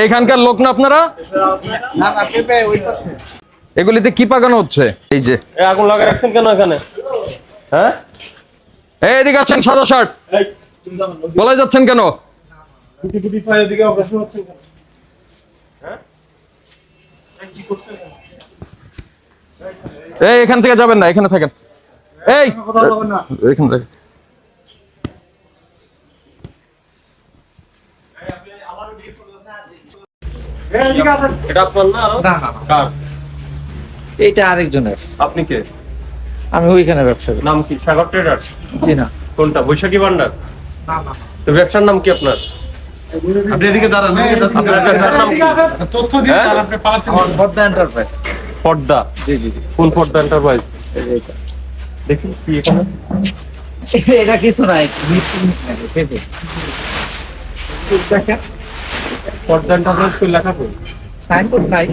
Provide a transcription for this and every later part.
এইখানকার লোক না আপনারা? এগুলিতে কি পাকানো হচ্ছে? এই যে। আগুন লাগা রাখছেন কেন এখানে? হ্যাঁ? এই এদিকে আছেন সাদা শার্ট। বলে যাচ্ছেন কেন? হ্যাঁ? এই এই এখান থেকে যাবেন না এখানে থাকেন। এই এখানে থাকেন। এটা আপনার না না না না আরেকজনের। আপনি কে? আমি ওইখানে ব্যবসা করি। নাম কি? সাগর ট্রেডার্স জি না। কোনটা? বৈশাখী ভান্ডার? না না তো ব্যবসার নাম কি আপনার? আপনি এদিকে দাঁড়ান আপনার ব্যবসার নাম কি? হ্যাঁ? এন্টারপ্রাইজ পর্দা জি কোন পর্দা এন্টারপ্রাইজ এই যে এইটা। দেখি কি এখানে এটা কিছু নাই দেখেন। পর্দা এন্টারপ্রাইজ কই লেখা কই? সাইনবোর্ড নাই।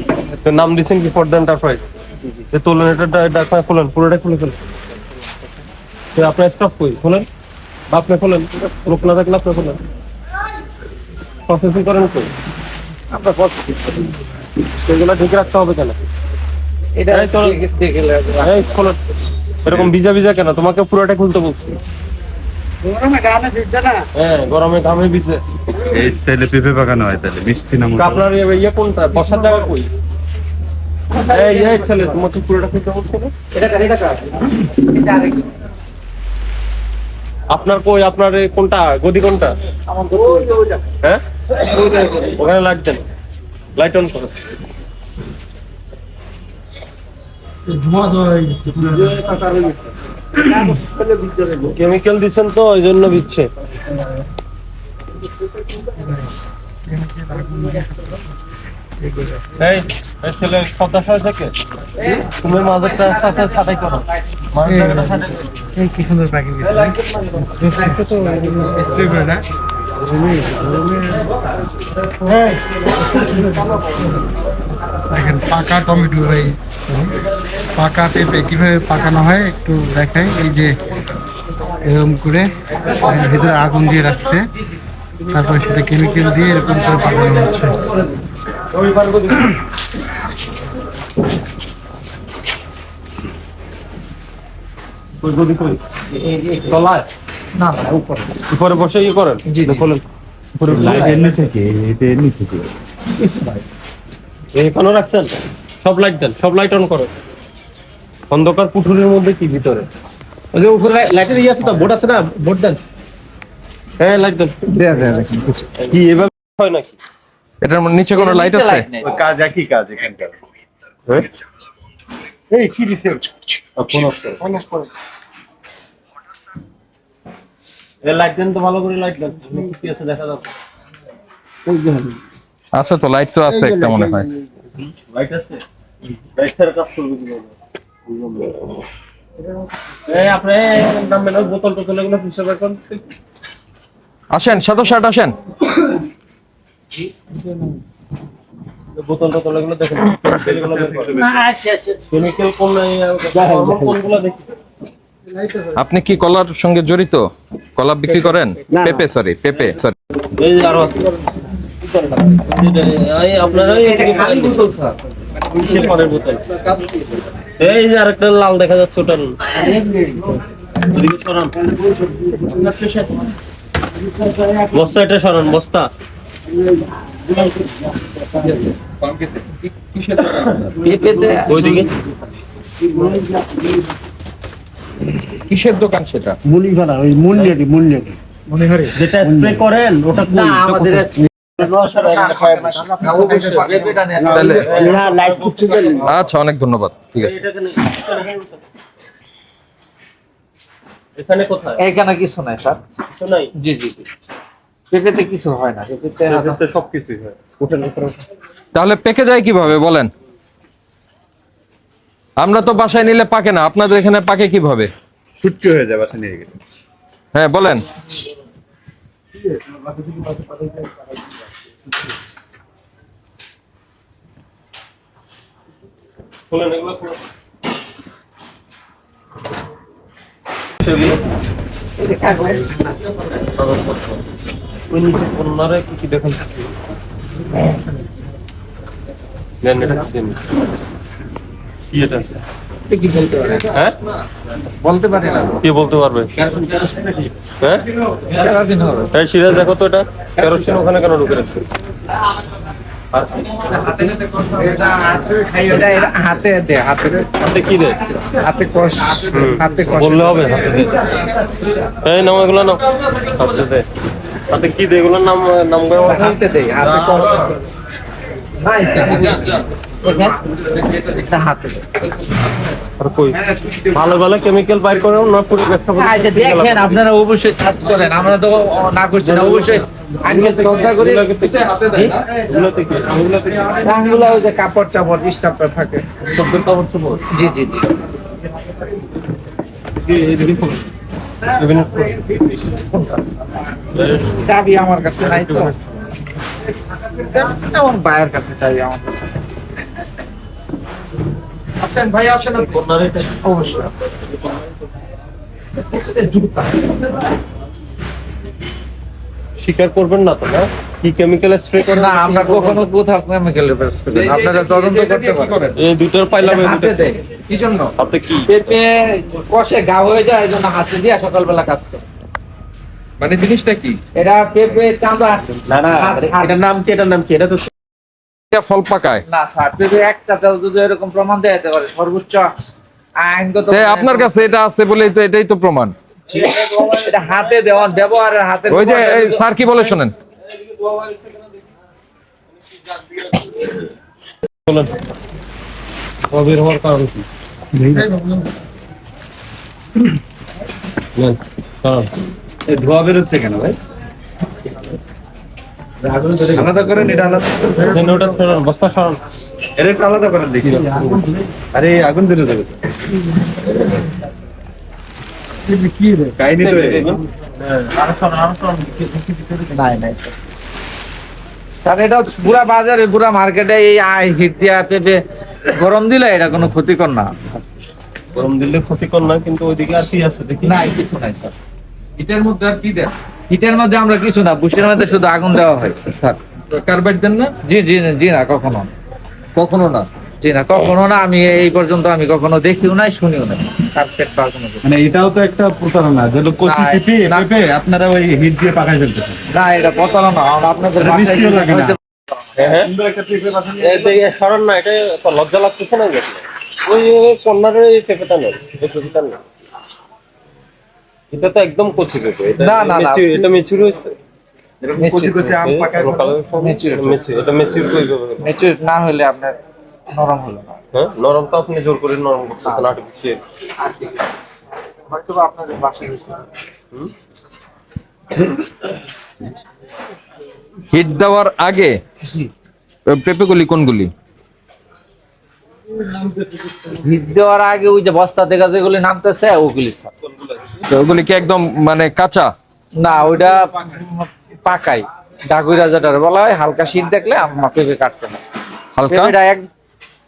তো নাম দিছেন কি পর্দা এন্টারপ্রাইজ জি জি। যে তোলেন এটা ডাকা খুলেন পুরোটা খুলে ফেলেন। তো আপনার স্টপ কই? খুলেন? আপনি খুলেন? লোক না থাকলে আপনি খুলেন। প্রসেসিং করেন কই? আমরা পজিটিভ সেগুলো ঠিক রাখতে হবে কেন? এটা এই খোলেন। এরকম ভিজা ভিজা কেন? তোমাকে পুরোটা খুলতে বলছি। গরমে গানে দিচ্ছে না? হ্যাঁ গরমে ঘামে ভিজে এই স্টাইলে পেঁপে পাকানো হয় তাহলে মিষ্টি না আপনার ইয়ে- কোনটা? বসার জায়গা কই? এই এই ছেলে তোমাকে পুরোটা খুলতে বলছি এটা কার এটা কার? এটা আরেকজন আপনার কই? আপনার কোনটা? গদি কোনটা? আমার হ্যাঁ? ওখানে লাইট দেন। লাইট অন করো। কেমিক্যাল দিচ্ছেন তো ওই জন্য দিচ্ছে। তুমি করো। পাকা টমেটো ভাই পাকা পেঁপে কীভাবে পাকানো হয় একটু দেখাই। এই যে এরকম করে এর ভিতরে আগুন দিয়ে রাখছে। তারপর সেটা কেমিক্যাল দিয়ে এরকম করে পাকানো হচ্ছে। উপরে। বসে ইয়ে করেন? উপরে নিচে কি নিচে কি এখানেও রাখছেন? সব লাইট দেন সব লাইট অন করো। অন্ধকার পুঠুরের মধ্যে কি ভিতরে? ওই যে উপরে লাইটের ইয়ে আছে তো বোর্ড আছে না? বোর্ড দেন। হ্যাঁ লাইট দেন। দেয়া দেয়া কি এভাবে হয় নাকি? এটার নিচে কোনো লাইট আছে? কাজ একই কাজ এখানকার। হ্যাঁ? এই কি দিছে? এ লাইট দেন তো ভালো করে লাইট দেন। কি আছে দেখা যাচ্ছে আছে তো লাইট তো আছে একটা মনে হয়। লাইট আছে? ছাড়া কাজ করবে কি এই আপনি ওই বোতল টোতল এগুলো হিসাব এখন আসেন সাদা শার্ট আসেন। বোতল টোতল এগুলো দেখেন। আচ্ছা আচ্ছা। কেমিক্যাল কোন কোনগুলো দেখি? আপনি কি কলার সঙ্গে জড়িত? কলা বিক্রি করেন? পেপে সরি পেপে সরি এই আরও আছে। এই আপনারা এটা খালি বোতল স্যার। কিসের পানের বোতল এই যে আরেকটা লাল দেখা যাচ্ছে ওটা ওদিকে সরান। বস্তা এটা সরান বস্তা। কিসের দোকান সেটা? ওই মনে হয় যেটা স্প্রে করেন ওটা আমাদের আচ্ছা অনেক ধন্যবাদ। ঠিক আছে। এখানে কোথায়? এইখানে কিছু নাই স্যার। কিছু নাই? জি জি জি। পেঁপেতে কিছু হয় না পেঁপেতে সবকিছুই হয়। উঠেন উপরে উঠেন। তাহলে পেকে যায় কীভাবে বলেন? আমরা তো বাসায় নিলে পাকে না আপনাদের এখানে পাকে কীভাবে? হয়ে যায় বাসা নিয়ে গেলে। হ্যাঁ বলেন। খোলেন এগুলো খোলেন। কি কি দেখেন? দেন এটা দেন কি এটা? কি বলতে পারে? হ্যাঁ? বলতে পারি না কি বলতে পারবে? হ্যাঁ? এই সিরাজ দেখো তো এটা। কেরোসিন ওখানে কেন ঢুকে রাখছে? হাতে দে হাতে হাতে কি দেয় হাতে কষ। হাতে কষ। বললে হবে হাতে দে। এই নাম এগুলো নাও। হাতে দে। হাতে কি দে? এগুলোর নাম নাম বলো। হাতে দে হাতে কষ। ভালো ভালো কেমিক্যাল বাইর করে দেখেন আপনারা অবশ্যই চার্জ করেন। আমরা তো না করছি না অবশ্যই। কাপড় টাপড় থাকে। জি জি জি। চাবি আমার কাছে নাই তো। এমন কাছে চাবি আমার কাছে। আসেন ভাই আসেন অবশ্যই। স্বীকার করবেন না তো না? কি কেমিক্যাল স্প্রে করে না আমরা কখনো কোথাও কেমিক্যাল করি আপনারা তদন্ত করতে পারেন। এই দুটোর পাইলাম এই দুটো কি জন্য? হাতে কি? পেঁপে কষে গা হয়ে যায় এই জন্য হাতে দিয়ে সকালবেলা কাজ করে। মানে জিনিসটা কি? এটা পেঁপে চাঁদা না না এটার নাম কি? এটার নাম কি? এটা তো ফল পাকায়। না স্যার পেঁপে একটাতেও যদি এরকম প্রমাণ যেতে পারে সর্বোচ্চ আইনগত আপনার কাছে এটা আছে বলেই তো এটাই তো প্রমাণ। এটা হাতে দেওয়ার ব্যবহারের হাতে ওই যে স্যার কি বলে শোনেন? বলেন অবির হওয়ার কারণ কি ধোয়া বেরোচ্ছে কেন ভাই? আলাদা করেন এটা আলাদা ওটা বস্তা সরান এটা একটু আলাদা করেন দেখি আরে আগুন ধরে যাবে তো। তো এই। নাই নাই স্যার। স্যার এটা পুরা বাজারে পুরা মার্কেটে এই আই হিট দিয়া পেঁপে গরম দিলে এটা কোনো ক্ষতিকর না গরম দিলে ক্ষতিকর না কিন্তু ওইদিকে আর কি আছে দেখি নাই কিছু নাই স্যার হিটের মধ্যে আর কি দেন? হিটের মধ্যে আমরা কিছু না বুশের মধ্যে শুধু আগুন দেওয়া হয়। স্যার। কার্বাইড দেন না? জি জি জি না কখনো। কখনো না? জি না কখনো না আমি এই পর্যন্ত আমি কখনো দেখিও নাই শুনিও নাই। কার্পেট কোনো মানে এটাও তো একটা প্রতারণা কচি পিপি না। আপনারা ওই হিট দিয়ে পাকাই ফেলতেছেন। না এটা প্রতারণা না আপনাদের মিষ্টিও লাগে না। হ্যাঁ হ্যাঁ। যে না এটা লজ্জা লাগতেছে না যে? ওই কর্নারে এই পেঁপেটা নেই এই পেঁপেটা নেই। এটা তো একদম কচি পেঁপে না, না, না। এটা মেচুর হয়েছে। না হলে আপনার নরম হলো না। হ্যাঁ নরম তো আপনি জোর করে নরম করতেছেন আর্টিফিশিয়াল হয়তো আপনাদের বাসায় হিট দেওয়ার আগে পেঁপেগুলি কোনগুলি? হিট দেওয়ার আগে ওই যে বস্তা থেকে যেগুলি নামতেছে ওগুলি স্যার। তো ওগুলি কি একদম মানে কাঁচা? না ওইটা পাকাই ডাকুইরা যেটা বলা হয় হালকা শীত দেখলে আমার পেঁপে কাটতে না হালকা? পেঁপেটা এক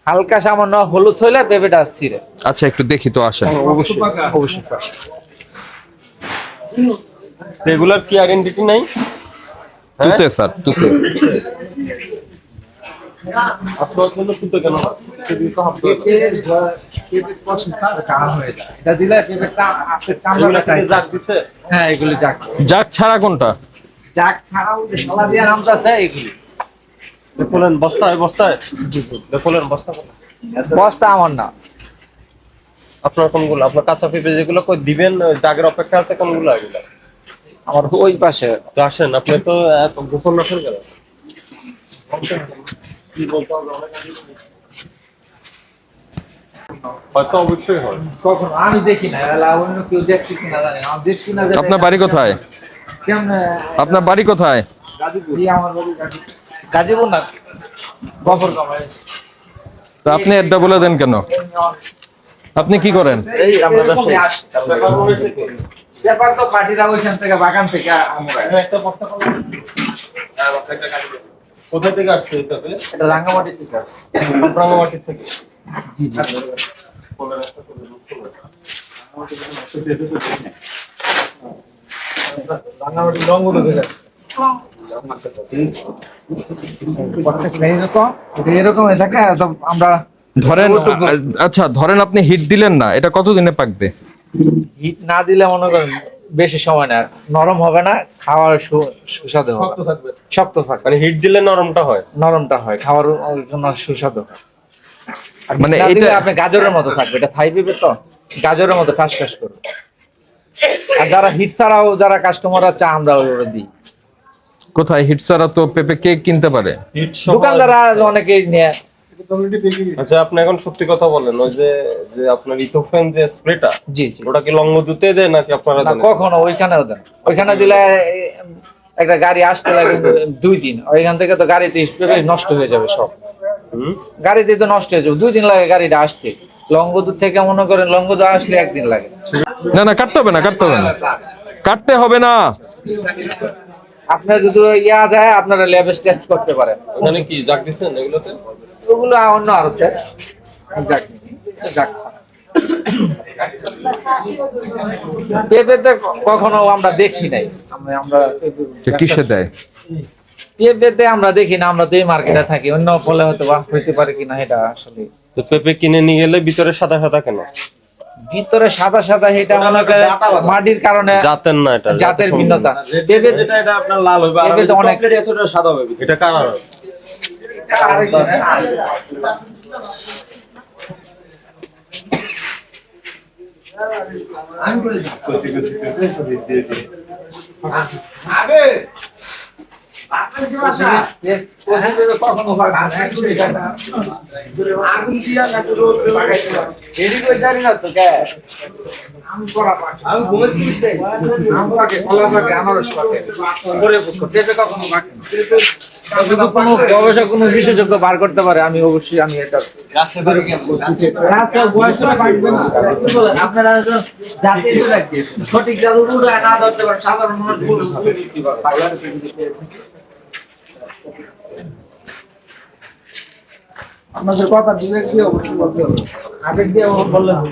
হালকা সামান্য হলুদ হইলে পেঁপেটা ছিঁড়ে। আচ্ছা একটু দেখি তো আসেন অবশ্যই অবশ্যই স্যার। রেগুলার কি আইডেন্টিটি নাই? হ্যাঁ? তুতে স্যার তুতে। আপনার জন্য কিন্তু কেন সেদিন তো জাগ হ্যাঁ। ছাড়া কোনটা? ছাড়াও শালা দিয়ে এগুলি। বস্তায় বস্তা আমার না। আপনার কোনগুলো? আপনার কাঁচা পেঁপে যেগুলো কই দিবেন জাগের অপেক্ষা আছে কোনগুলো এগুলো? আমার ওই পাশে। তো আসেন আপনি তো এত গোপন রাখেন কেন? হয়তো অবশ্যই হয়। কখন আমি দেখি না এলা অন্য কেউ দেখছি কিনা জানি না। দেখছি না আপনার বাড়ি কোথায়? কেমনে আপনার বাড়ি কোথায়? জি, আমার বাড়ি গাজীপুর। গাজীপুর না গফর কামাই তো আপনি এটা বলে দেন কেন? আপনি কি করেন? এই আমরা ব্যবসায়ী ব্যাপার তো পার্টিরা ওইখান থেকে বাগান থেকে আমরা একটা বস্তা কোন- কোথা থেকে আসছে এটাতে এটা রাঙ্গামাটি থেকে আসছে। রাঙ্গামাটি থেকে আমরা ধরেন আচ্ছা ধরেন আপনি হিট দিলেন না এটা কতদিনে পাকবে? হিট না দিলে মনে করেন বেশি সময় না নরম হবে না খাওয়ার সুস্বাদু হবে। শক্ত থাকবে। শক্ত থাকবে। মানে হিট দিলে নরমটা হয়। নরমটা হয় খাওয়ার জন্য সুস্বাদু আর মানে এটা- আপনি গাজরের মতো থাকবে এটা থাই পেঁপে তো। গাজরের মতো ঠাস ঠাস করবে। আর যারা হিট ছাড়াও যারা কাস্টমাররা চা আমরা ওরা দিই। কোথায়? হিট ছাড়া তো পেঁপে কে কিনতে পারে। দোকানদাররা অনেকেই নিয়ে আচ্ছা আপনি এখন সত্যি কথা বলেন ওই যে যে আপনার ইথোফেন যে স্প্রেটা জি জি। ওটা কি দেয় নাকি আপনারা দেন? কখনো ওইখানেও দেন। ওইখানে দিলে একটা গাড়ি আসতে লাগে দুই দিন। ওইখান থেকে তো গাড়িতে স্প্রে নষ্ট হয়ে যাবে সব। গাড়িতে তো নষ্ট হয়ে যাবে। দুই দিন লাগে গাড়িটা আসতে। থেকে মনে করেন লঙ্গদূর আসলে একদিন লাগে। না না কাটতে হবে না কাটতে হবে না। কাটতে হবে না। আপনার যদি ইয়া যায় আপনারা ল্যাবে টেস্ট করতে পারেন। ওখানে কি জাগ দিচ্ছেন এগুলোতে? ওগুলো অন্য আরও টেস্ট যাক যাক। পেঁপেতে কখনো আমরা দেখি নাই। আমরা আমরা কিসে দেয়? পেঁপেতে আমরা দেখি না আমরা তো এই মার্কেটে থাকি। অন্য ফলে হয়তো বা হইতে পারে কিনা এটা আসলে। তো পেঁপে কিনে নিয়ে গেলে ভিতরে সাদা সাদা কেন? ভিতরে সাদা সাদা এটা মনে করে মাটির কারণে জাতের না এটা জাতের ভিন্নতা। পেঁপে যেটা এটা আপনার লাল হবে এটা আর হয় না, একদমই হয় না। এদিকে জানি না তো, কে? আম। আম পাকে। করে পেঁপে কখনো পাকে না। যদি কোনো গবেষক কোনো বিশেষজ্ঞ বার করতে পারে আমি অবশ্যই আমি এটা গাছে বয়সে পাকবে না আপনারা তো জাতির তো রাখবে। সঠিক না ধরতে পারে সাধারণ মানুষ ভুল ভুল বুঝতে পারে। আমাদের কথা দিলে কি অবশ্যই বলতে হবে? আগে দিয়ে বললে হবে।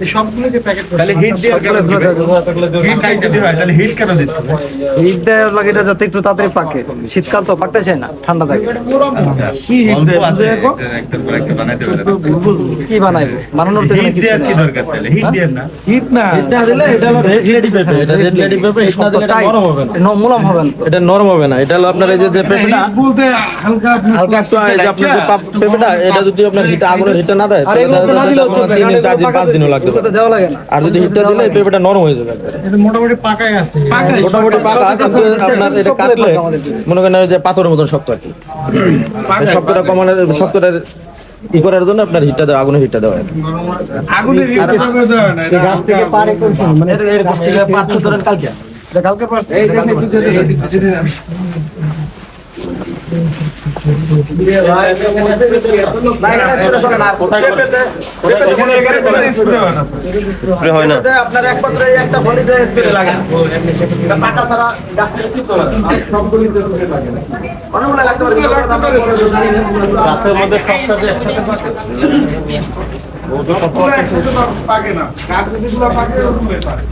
এটা প্যাকেট তাহলে হিট দিয়ে কেন হয় তাহলে হিট কেন দিতে? হিট দেওয়ার লাগে যাতে একটু তাড়াতাড়ি পাকে। শীতকাল তো পাকতে চায় না ঠান্ডা থাকে। কি হিট পারে কি বানাইবে? বানানোর তো কিছু কি দরকার তাহলে? হিট দিয়ে না। হিট না হিট না দিলে এটা হলো রেড লেডি পেপার এটা রেড লেডি পেপার হিট না দিলে এটা নরম হবে না। মুলাম হবে না। এটা নরম হবে না। এটা হলো আপনার এই যে যে পেপারটা বলতে হালকা হালকা একটু আপনার যে পেপারটা এটা যদি আপনার হিট আগুনের হিটটা না দেয় তাহলে দিন চার দিন পাঁচ দিনও লাগতে পারে দেওয়া লাগে না। আর যদি হিটটা দিলে এই নরম হয়ে যাবে এটা মোটামুটি পাকাই আছে। মোটামুটি পাকা কিন্তু আপনার এটা কাটলে মনে করেন ওই যে পাথরের মতন শক্ত আর কি। শক্তটা কমানোর শক্তটা ই করার জন্য আপনার হিটটা দেওয়া আগুনের হিটটা দেওয়া আগুনের হিট দেওয়া না এটা গাছ থেকে পারে মানে এরকম থেকে পাঁচশো ধরেন কালকে। কালকে পারছে। এই দেখে দুধে দিলে, দুধে দিলে। স্প্রে হয় না স্প্রে হয় না আপনার একমাত্র একটা ফলিতে স্প্রে লাগে পাকা ছাড়া গাছের মধ্যে সবটা একসাথে পাকে না। গাছ যদি পাকে ওরকম পারে